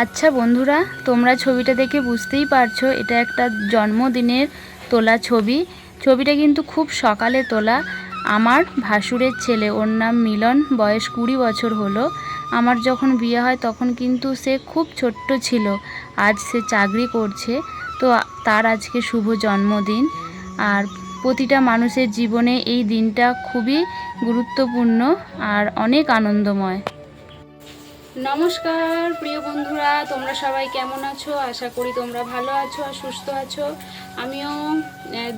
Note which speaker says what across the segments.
Speaker 1: আচ্ছা বন্ধুরা, তোমরা ছবিটা দেখে বুঝতেই পারছ, এটা একটা জন্মদিনের তোলা ছবি। ছবিটা কিন্তু খুব সকালে তোলা। আমার ভাসুরের ছেলে, ওর নাম মিলন, বয়স কুড়ি বছর হলো। আমার যখন বিয়ে হয় তখন কিন্তু সে খুব ছোট্ট ছিল। আজ সে চাকরি করছে, তো তার আজকে শুভ জন্মদিন। আর প্রতিটা মানুষের জীবনে এই দিনটা খুবই গুরুত্বপূর্ণ আর অনেক আনন্দময়। নমস্কার, প্রিয় বন্ধুরা, তোমরা সবাই কেমন আছো? আশা করি তোমরা ভালো আছো আর সুস্থ আছো। আমিও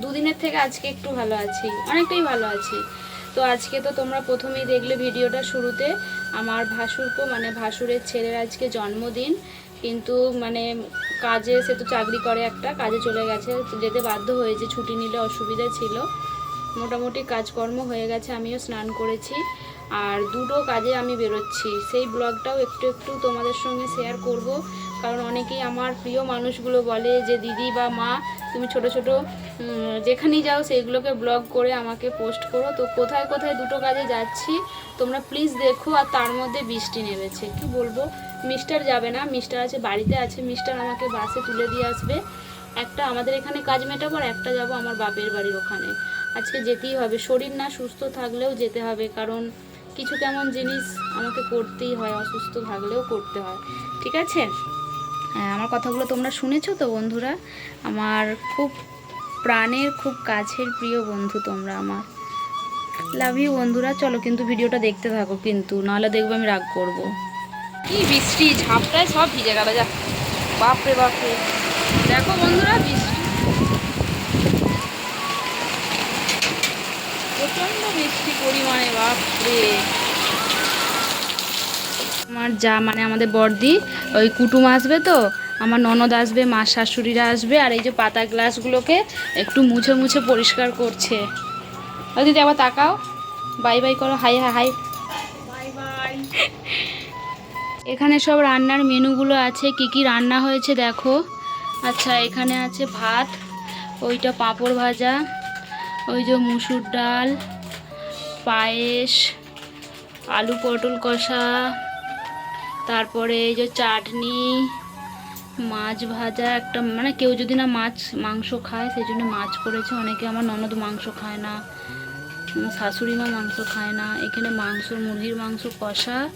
Speaker 1: দুদিনের থেকে আজকে একটু ভালো আছি, অনেকটাই ভালো আছি। তো আজকে তো তোমরা প্রথমেই দেখলে ভিডিওটা শুরুতে, আমার ভাসুরপো মানে ভাসুরের ছেলের আজকে জন্মদিন। কিন্তু মানে কাজে, সে তো চাকরি করে একটা, কাজে চলে গেছে, যেতে বাধ্য হয়েছে, ছুটি নিলে অসুবিধা ছিল। মোটামুটি কাজকর্ম হয়ে গেছে, আমিও স্নান করেছি। আর দুটো কাজে আমি বেরোচ্ছি। সেই ব্লগটাও একটু একটু তোমাদের সঙ্গে শেয়ার করব। কারণ অনেকেই আমার প্রিয় মানুষগুলো বলে যে, দিদি বা মা, তুমি ছোট ছোট যেখানেই যাও সেইগুলোকে ব্লগ করে আমাকে পোস্ট করো। তো কোথায় কোথায় দুটো কাজে যাচ্ছি, তোমরা প্লিজ দেখো। আর তার মধ্যে বৃষ্টি নেমেছে। কি বলব? মিস্টার যাবে না। মিস্টার আছে, বাড়িতে আছে। মিস্টার আমাকে বাসে তুলে দিয়ে আসবে। একটা আমাদের এখানে কাজ মেটাবো আর একটা যাব আমার বাপের বাড়ির ওখানে। আজকে যেতেই হবে। শরীর না সুস্থ থাকলেও যেতে হবে। কারণ কিছু তেমন জিনিস আমাকে করতেই হয়, অসুস্থ থাকলেও করতে হয়। ঠিক আছে? হ্যাঁ আমার কথাগুলো তোমরা শুনেছো তো বন্ধুরা? আমার খুব প্রাণের, খুব কাছের প্রিয় বন্ধু তোমরা আমার। লাভ ইউ বন্ধুরা। চলো কিন্তু ভিডিওটা দেখতে থাকো কিন্তু, নাহলে দেখব আমি রাগ করব। কি বৃষ্টি, ঝাপটায় সব ভিজে গেল, যা। বাপরে বাপরে। দেখো বন্ধুরা, বৃষ্টি। প্রচণ্ড বৃষ্টি পরিমাণে, বাপরে। আমার যা মানে আমাদের বর্দি ওই কুটুম আসবে তো, আমার ননদ আসবে, মা শাশুড়িরা আসবে, আর এই যে পাতা গ্লাসগুলোকে একটু মুছে মুছে পরিষ্কার করছে। দিদি আবার তাকাও। বাই বাই করো, হাই হাই হাই। এখানে সব রান্নার মেনুগুলো আছে, কি কি রান্না হয়েছে দেখো। আচ্ছা এখানে আছে ভাত, ওইটা পাঁপড় ভাজা। ওই যে মুসুর ডাল, পায়েস, আলু পটল কষা, তারপরে এই যে চাটনি, মাছ ভাজা, একটা মানে কেউ যদি না মাছ, মাংস খায়, সেই জন্য মাছ করেছে। অনেকে আমার ননদ মাংস খায় না শাশুড়ি মা মাংস খায় না। এখানে মাংস, মুরগির মাংস কষা।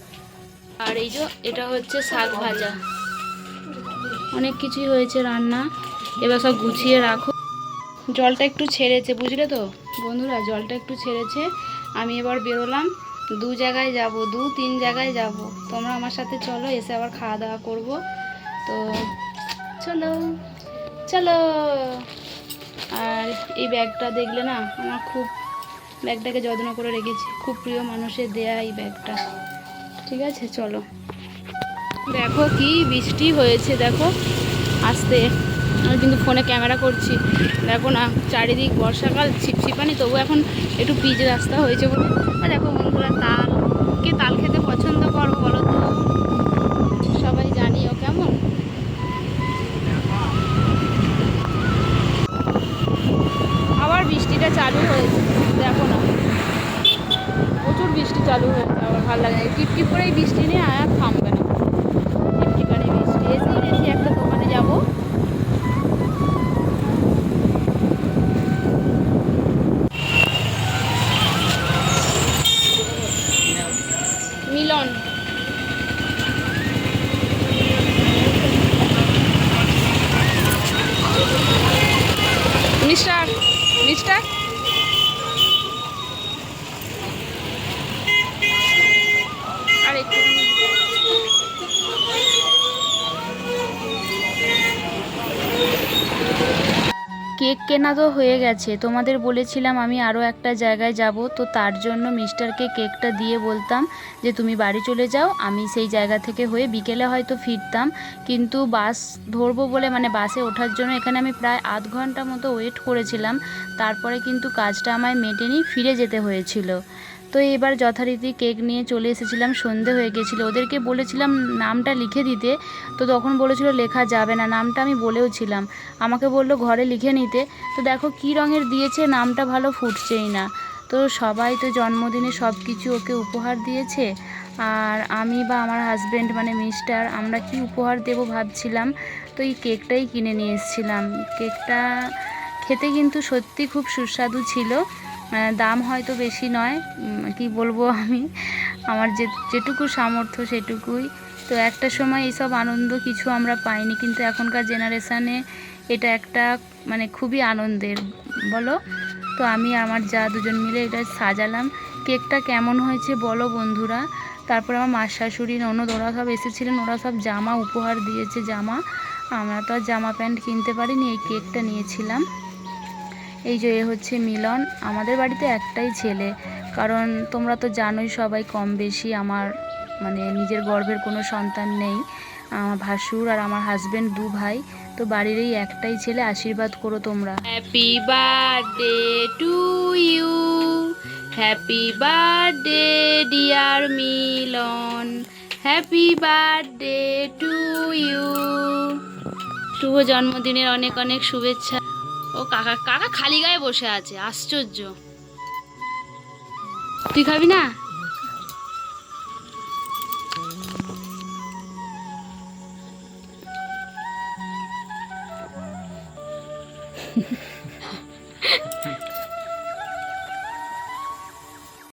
Speaker 1: আর এই যে এটা হচ্ছে শাক ভাজা। অনেক কিছুই হয়েছে রান্না। এবার সব গুছিয়ে রাখো। জলটা একটু ছেড়েছে, বুঝলে তো? বন্ধুরা, জলটা একটু ছেড়েছে। আমি এবার বেরোলাম। দু জায়গায় যাব, দু তিন জায়গায় যাব। তোমরা আমার সাথে চলো, এসে আবার খাওয়া দাওয়া করব। তো চলো চলো। আর এই ব্যাগটা দেখলে না, আমার খুব ব্যাগটাকে যত্ন করে রেখেছি। খুব প্রিয় মানুষের দেয়া এই ব্যাগটা। ঠিক আছে, চলো। দেখো কি বৃষ্টি হয়েছে, দেখো। আসতে। আমি কিন্তু ফোনে ক্যামেরা করছি। দেখো না, চারিদিক বর্ষাকাল ছিপছিপানি তবু এখন একটু পিচ রাস্তা হয়েছে বলে। আর দেখো বন্ধুরা, তাল। কে তাল খেতে পছন্দ করো বলো তো? সবাই জানিও কেমন? আবার বৃষ্টিটা চালু হয়েছে, দেখো না। প্রচুর বৃষ্টি চালু হয়েছে আবার ভালো লাগে টিপ টিপ করে এই বৃষ্টি নিয়ে আর থামবে না। কেক কেনা তো হয়ে গেছে। তোমাদের বলেছিলাম আমি আরও একটা জায়গায় যাব, তো তার জন্য মিস্টারকে কেকটা দিয়ে বলতাম যে, তুমি বাড়ি চলে যাও, আমি সেই জায়গা থেকে হয়ে বিকেলে হয়তো ফিরতাম। কিন্তু বাস ধরবো বলে মানে বাসে ওঠার জন্য এখানে আমি প্রায় আধ ঘণ্টা মতো ওয়েট করেছিলাম। তারপরে কিন্তু কাজটা আমায় মেটেনি, ফিরে যেতে হয়েছিল। তো এবার যথারীতি কেক নিয়ে চলে এসেছিলাম, সন্ধে হয়ে গেছিল। ওদেরকে বলেছিলাম নামটা লিখে দিতে, তো তখন বলেছিল লেখা যাবে না, নামটা আমি বলেও ছিলাম। আমাকে বলল ঘরে লিখে নিতে, তো দেখো কি রঙের দিয়েছে, নামটা ভালো ফুটছেই না। তো সবাই তো জন্মদিনে সব কিছু ওকে উপহার দিয়েছে, আর আমি বা আমার হাজব্যান্ড মানে মিস্টার আমরা কি উপহার দেব ভাবছিলাম, তো এই কেকটাই কিনে নিয়ে এসেছিলাম। কেকটা খেতে কিন্তু সত্যি খুব সুস্বাদু ছিল দাম হয়তো বেশি নয় কি বলব আমি, আমার যে, যেটুকু সামর্থ্য সেটুকুই। তো একটা সময় এইসব আনন্দ কিছু আমরা পাইনি, কিন্তু এখনকার জেনারেশানে এটা একটা মানে খুবই আনন্দের, বলো? তো আমি আমার যা দুজন মিলে এটা সাজালাম। কেকটা কেমন হয়েছে বলো বন্ধুরা? তারপর আমার মা শাশুড়ি ননদ, ওরা সব এসেছিলেন, ওরা সব জামা উপহার দিয়েছে, জামা। আমরা তো আর জামা প্যান্ট কিনতে পারিনি, এই কেকটা নিয়েছিলাম। এই যে হচ্ছে মিলন, আমাদের বাড়িতে একটাই ছেলে। কারণ তোমরা তো জানোই সবাই কম বেশি আমার মানে নিজের গর্ভের কোনো সন্তান নেই। আমার ভাসুর আর আমার হাজব্যান্ড দু ভাই, তো বাড়ির এই একটাই ছেলে, আশীর্বাদ করো তোমরা। Happy birthday to you happy birthday dear Milan. Happy birthday to you শুভ জন্মদিনের অনেক অনেক শুভেচ্ছা। ও কাকা কাকা খালি গায়ে বসে আছে আশ্চর্য। তুই খাবি না?